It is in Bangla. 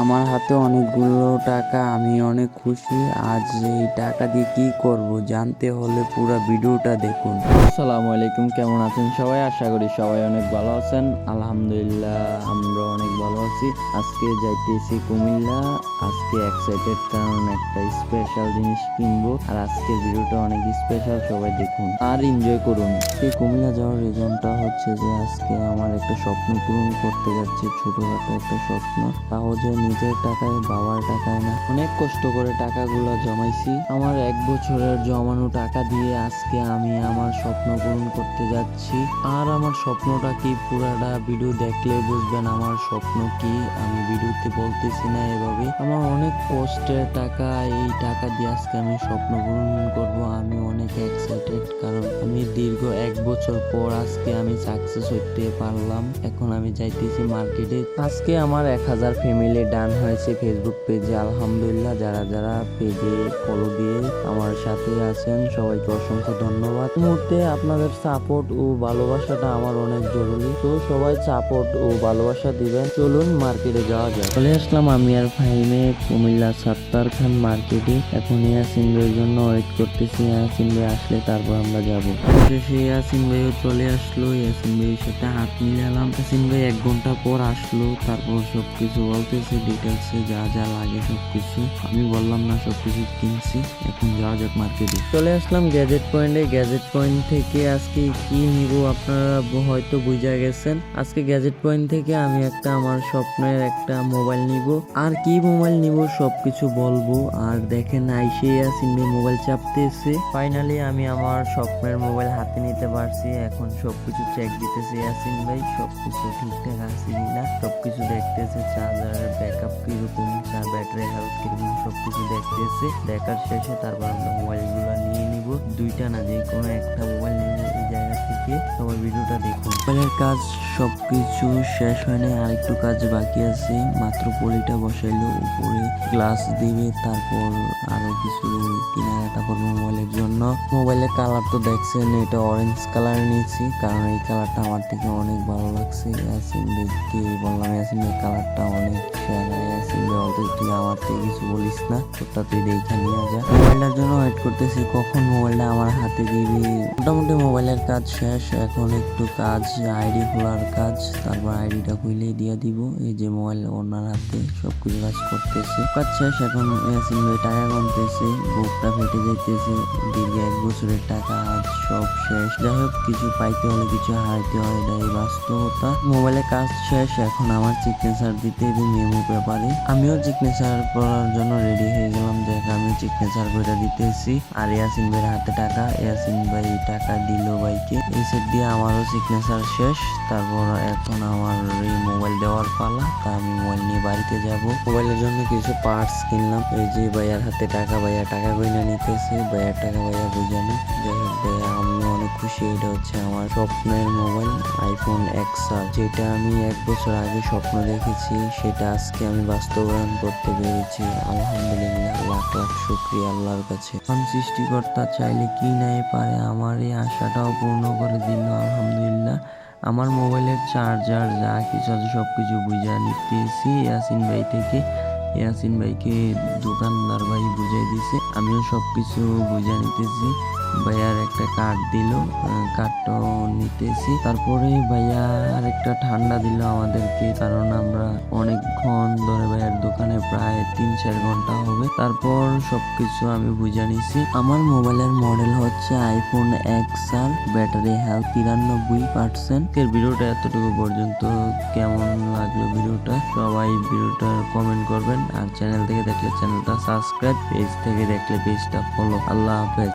আমার হাতে অনেকগুলো টাকা, আমি অনেক খুশি। আজ এই টাকা দিয়ে কি করব জানতে হলে পুরো ভিডিওটা দেখুন। আসসালামু আলাইকুম, কেমন আছেন সবাই? আশা করি সবাই অনেক ভালো আছেন। আলহামদুলিল্লাহ আমরা অনেক ভালো আছি। আজকে যাইতেছি কুমিল্লা। আজকে এক্সাইটেড কারণ একটা স্পেশাল জিনিস কিনবো। আর আজকের ভিডিওটা অনেক স্পেশাল সবাই দেখুন। আর এনজয় করুন। এই কুমিল্লা যাওয়ার রিজনটা হচ্ছে যে, আজকে আমার একটা স্বপ্ন পূরণ করতে যাচ্ছি, ছোটখাটো একটা স্বপ্ন। তাও যে নিজের টাকায়, বাবার টাকায় না। অনেক কষ্ট করে টাকাগুলো জমাইছি। আমার এক বছরের জমানো টাকা দিয়ে আজকে আমি আমার স্বপ্ন পূরণ করতে যাচ্ছি। আর আমার স্বপ্নটা কি? পুরাটা ভিডিও দেখলে বুঝবেন আমার স্বপ্ন কি? আমি ভিডিওতে বলতেছি না এভাবে। আমার অনেক কষ্টের টাকা, এই টাকা দিয়ে আজকে আমি স্বপ্ন পূরণ করব। আমি অনেক এক্সাইটেড কারণ আমি দীর্ঘ এক বছর পর আজকে আমি সাকসেস হইতে পারলাম। এখন আমি যাইতেছি মার্কেটে আজকে আমার এক হাজার ফ্যামিলি ডান হয়েছে ফেসবুক পেজে আলহামদুলিল্লাহ, যারা যারা পেজে ফলো দিয়ে আমার সাথে আছেন, সবাইকে অসংখ্য ধন্যবাদ। মুহূর্তে আপনাদের সাপোর্ট ও ভালোবাসাটা আমার অনেক জরুরি। তো সবাই সাপোর্ট ও ভালোবাসা দিবেন। চলুন মার্কেটে যাওয়া যায় চলে আসলাম আমি আর ফাহিমে কুমিল্লা সাত্তার খান মার্কেটে এখন ইয়াসিন ভাইয়ের জন্য ওয়েট করতেছি। ইয়াসিন ভাই আসলে তারপর আমরা যাব। শেষে ইয়াসিন ভাইও চলে আসলো। ইয়াসিন ভাইয়ের সাথে হাত মিলালাম। ইয়াসিন ভাই এক ঘণ্টা পর আসলো। তারপর সবকিছু বলতেছে ডিটেলসে যা যা লাগে সবকিছু। আমি বললাম, না সব সবকিছু কিনছি। এখন যাওয়া যাক মার্কেটে। চলে আসলাম গ্যাজেট পয়েন্টে গ্যাজেট পয়েন্ট থেকে আজকে কি নিব আপনারা হয়তো বুঝা গেছেন। আজকে গ্যাজেট পয়েন্ট থেকে আমি একটা, আমার স্বপ্নের একটা মোবাইল নিব। আর কি মোবাইল নিব সবকিছু বলব। আর দেখেন, আইসে ইয়াসিন ভাই মোবাইল চাপতেছে। ফাইনালি আমি আমার স্বপ্নের মোবাইল হাতে নিতে পারছি। এখন সবকিছু চেক দিতেছে ইয়াসিন ভাই। সবকিছু ঠিকঠাক আছে কিনা সবকিছু দেখতেছে চার্জারের ব্যাকআপ কীরকম? চার ব্যাটারি হেলথ কীরকম? সবকিছু দেখতেছে। দেখার শেষে তারপর আমরা মোবাইলগুলো নিয়ে নিব। দুইটা না, যে কোনো একটা মোবাইল নিয়ে জায়গা থেকে। সবাই ভিডিওটা দেখুন। মোবাইলের কাজ সবকিছু শেষ হয় নাই আর একটু কাজ বাকি আছে। মাত্র পলিটা বসাইলো, উপরে গ্লাস দিবে, তারপর আরও কিছু কেনাকাটা করব মোবাইলের জন্য। মোবাইলের কালার তো দেখছেন, এটা অরেঞ্জ কালার নিয়েছি, কারণ এই কালারটা আমার থেকে অনেক ভালো লাগছে। ইয়াসিন ভাইকে বললাম, ইয়াসিন ভাই কালারটা অনেক সেরা, ইয়াসিন অত তুই আমার থেকে কিছু বলিস না, তোরটা তুই দেখে নিয়ে যা মোবাইলটার জন্য ওয়েট করতেছি, কখন মোবাইলটা আমার হাতে দিবি? মোটামুটি মোবাইলের কাজ শেষ, এখন একটু কাজ, আইডি খোলার কাজ, তারপর আইডিটা খুলেই দিয়ে দিব। এই যে মোবাইল ওনার হাতে সবকিছু কাজ করতেছে। কাজ শেষ, এখন ইয়াসিন টাকা গুনতেছে, বুকটা ফেটে যাইতেছে। দীর্ঘ এক বছরের টাকা, আজ সব শেষ। যাই হোক, কিছু পাইতে হলে কিছু হারাইতে হয়, এটাই বাস্তবতা। মোবাইলে কাজ শেষ, এখন আমার সিগনেচার দিতে মেমো পেপারে আমিও সিগনেচার করার জন্য রেডি হয়ে গেলাম দেখ আমি সিগনেচার করে দিতেছি। আর ইয়াসিন ভাইয়ের হাতে টাকা, ইয়াসিন ভাই টাকা দিল ভাইকে। এই সেট দিয়ে আমারও সিগনেচার শেষ, তারপর এখন আমার এই মোবাইল দেওয়ার পালা, তা আমি মোবাইল নিয়ে বাড়িতে যাব। মোবাইলের জন্য কিছু পার্টস কিনলাম। এই যে ভাইয়ার হাতে টাকা, ভাইয়া টাকা কইনা নিতেছে, ভাইয়ার টাকা, ভাইয়া বুঝানো যাই হোক ভাইয়া, আমি অনেক খুশি, এটা হচ্ছে আমার স্বপ্নের মোবাইল আইফোন এক্স আর। যেটা আমি এক বছর আগে স্বপ্ন দেখেছি, সেটা আজকে আমি বাস্তবায়ন করতে পেরেছি। আলহামদুলিল্লাহ, লাখ লাখ শুক্রিয়া আল্লাহর কাছে। এখন সৃষ্টিকর্তা চাইলে কি নাই পারে, আমার এই আশাটাও পূর্ণ করে দিল, আলহামদুলিল্লাহ। আমার মোবাইলের চার্জার, যা কিছু আছে সব কিছু বুঝা নিতেছি। ইয়াসিন ভাই থেকে ইয়াসিন ভাইকে দোকানদার ভাই বুঝাই দিছে। আমিও সব কিছু বুঝা নিতেছি। ভাইয়ার একটা কার্ড দিল কার্ডটাও নিতেছি। তারপরে ভাইয়া আর একটা ঠান্ডা দিল আমাদেরকে, কারণ আমরা অনেকক্ষণ ধরে ভাইয়ার দোকানে প্রায় তিন চার ঘণ্টা হবে। তারপর সবকিছু আমি বুঝে নিছি। আমার মোবাইলের মডেল হচ্ছে আইফোন এক্স আর ব্যাটারি হেলথ তিরানব্বই পার্সেন্ট এর ভিডিওটা এতটুকু পর্যন্ত। কেমন লাগল ভিডিওটা? সবাই ভিডিওটা কমেন্ট করবেন। আর চ্যানেল থেকে দেখলে চ্যানেলটা সাবস্ক্রাইব পেজ থেকে দেখলে পেজটা ফলো আল্লাহ হাফেজ।